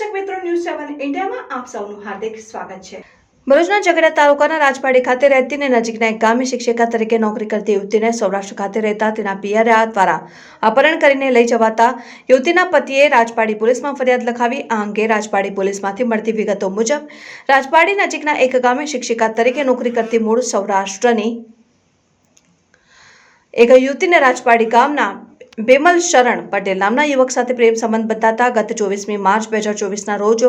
News સેવન ઇન્ડિયામાં આપ સૌનું હાર્દિક સ્વાગત છે. ભરૂચના ઝઘડા તાલુકાના રાજપાડી ખાતે રહેતી નજીકના એક ગામે શિક્ષિકા તરીકે નોકરી કરતી યુવતીને સૌરાષ્ટ્ર ખાતે રહેતા તેના પિયરા દ્વારા અપહરણ કરીને લઈ જવાતા યુવતીના પતિએ રાજપાડી પોલીસમાં ફરિયાદ લખાવી. આ અંગે રાજપાડી પોલીસમાંથી મળતી વિગતો મુજબ, રાજપાડી નજીકના એક ગામે શિક્ષિકા તરીકે નોકરી કરતી મૂળ સૌરાષ્ટ્રની એક યુવતીને રાજપાડી ગામના બેમલ શરણ પટેલ નામના યુવક સાથે પ્રેમ સંબંધ બંધાતા ગત ચોવીસમી માર્ચ બે હજાર ચોવીસના રોજ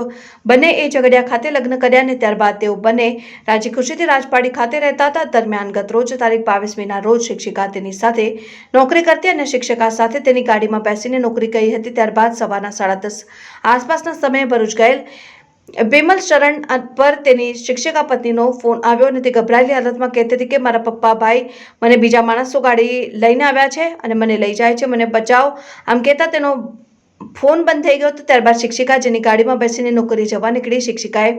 બંને એ ઝઘડિયા ખાતે લગ્ન કર્યા અને ત્યારબાદ તેઓ બંને રાજી ખુશીથી રાજપાડી ખાતે રહેતા હતા. દરમિયાન ગત રોજ તારીખ બાવીસમીના રોજ શિક્ષિકા તેની સાથે નોકરી કરતી અને શિક્ષિકા સાથે તેની ગાડીમાં બેસીને નોકરી કરી હતી. ત્યારબાદ સવારના સાડા દસ આસપાસના સમયે ભરૂચ ગયેલ બેમલ શરણ પર તેની શિક્ષિકા પત્નીનો ફોન આવ્યો અને તે ગભરાયેલી હાલતમાં કહેતી હતી કે, મારા પપ્પા ભાઈ મને બીજા માણસો ગાડી લઈને આવ્યા છે અને મને લઈ જાય છે, મને બચાવો. આમ કહેતા તેનો ફોન બંધ થઈ ગયો હતો ત્યારબાદ શિક્ષિકા જેની ગાડીમાં બેસીને નોકરી જવા નીકળી, શિક્ષિકાએ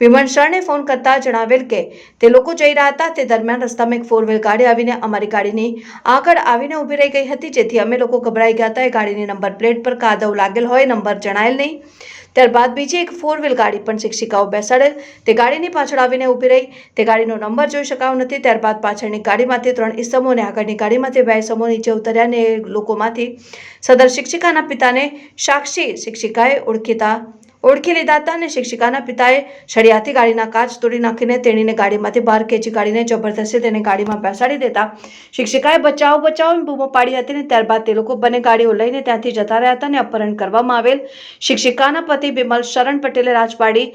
વિમન શરણે ફોન કરતા જણાવેલ કે, તે લોકો જઈ રહ્યા હતા, તે દરમિયાન રસ્તામાં એક ફોર વ્હીલ ગાડી આવીને અમારી ગાડીની આગળ આવીને ઊભી રહી ગઈ હતી, જેથી અમે લોકો ગભરાઈ ગયા હતા, એ ગાડીની નંબર પ્લેટ પર કાદવ લાગેલ હોય, નંબર જણાયેલ નહીં. ત્યારબાદ બીજી એક ફોર વ્હીલ ગાડી પણ શિક્ષિકાઓ બેસાડેલ. તે ગાડીની પાછળ આવીને ઊભી રહી. તે ગાડીનો નંબર જોઈ શકાયો નથી. ત્યારબાદ પાછળની ગાડીમાંથી ત્રણ ઇસમો અને આગળની ગાડીમાંથી બે ઇસમો નીચે ઉતર્યા અને લોકોમાંથી સદર શિક્ષિકાના પિતાને સાક્ષી શિક્ષિકાએ ઓળખીતા ઓળખી લીધા હતા અને શિક્ષિકાના પિતાએ સળિયાથી ગાડીના કાચ તોડી નાખીને તેણીને ગાડીમાંથી બહાર ખેંચી કાઢીને જબરદસ્તી તેને ગાડીમાં બેસાડી દેતા. શિક્ષિકાએ બચાવો બચાવો બૂમો પાડી હતી અને ત્યારબાદ તે લોકો બંને ગાડીઓ લઈને ત્યાંથી જતા રહ્યા હતા અને અપહરણ કરવામાં આવેલ શિક્ષિકાના પતિ બિમલ શરણ પટેલે રાજપાડી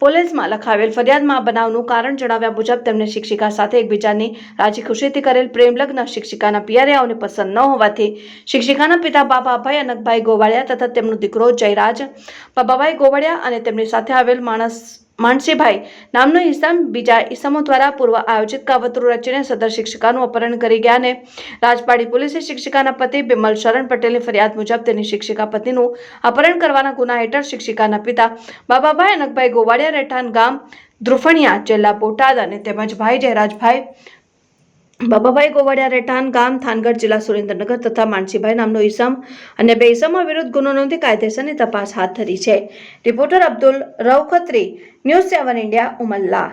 પોલીસમાં લખાવેલ ફરિયાદમાં બનાવનું કારણ જણાવ્યા મુજબ તેમને શિક્ષિકા સાથે એકબીજાની રાજી ખુશીથી કરેલ પ્રેમલગ્ન શિક્ષિકાના પિયરિયાઓને પસંદ ન હોવાથી શિક્ષિકાના પિતા બાબાભાઈ અનકભાઈ ગોવાળિયા તથા તેમનો દીકરો જયરાજ બાબાભાઈ ગોવાળિયા અને તેમની સાથે આવેલ માણસ માનસીભાઈ નામનો ઈસમ બીજા ઈસમો દ્વારા પૂર્વ આયોજિત કાવતરું રચીને સદર શિક્ષિકાનું અપહરણ કરી ગયા અને રાજપાડી પોલીસે શિક્ષિકાના પતિ બિમલ શરણ પટેલની ફરિયાદ મુજબ તેની શિક્ષિકા પતિનું અપહરણ કરવાના ગુના હેઠળ શિક્ષિકાના પિતા બાબાભાઈ અનકભાઈ ગોવાડિયા રહેઠાણ ગામ દ્રુફણિયા જિલ્લા બોટાદ અને તેમજ ભાઈ જયરાજભાઈ બાબાભાઈ ગોવાડિયા રેઠાણ ગામ થાનગઢ જિલ્લા સુરેન્દ્રનગર તથા માનસીભાઈ નામનો ઈસમ અને બે ઈસમો વિરુદ્ધ ગુનો નોંધી કાયદેસરની તપાસ હાથ ધરી છે. Reporter Abdul Ravkhatri news seven India, Umalla.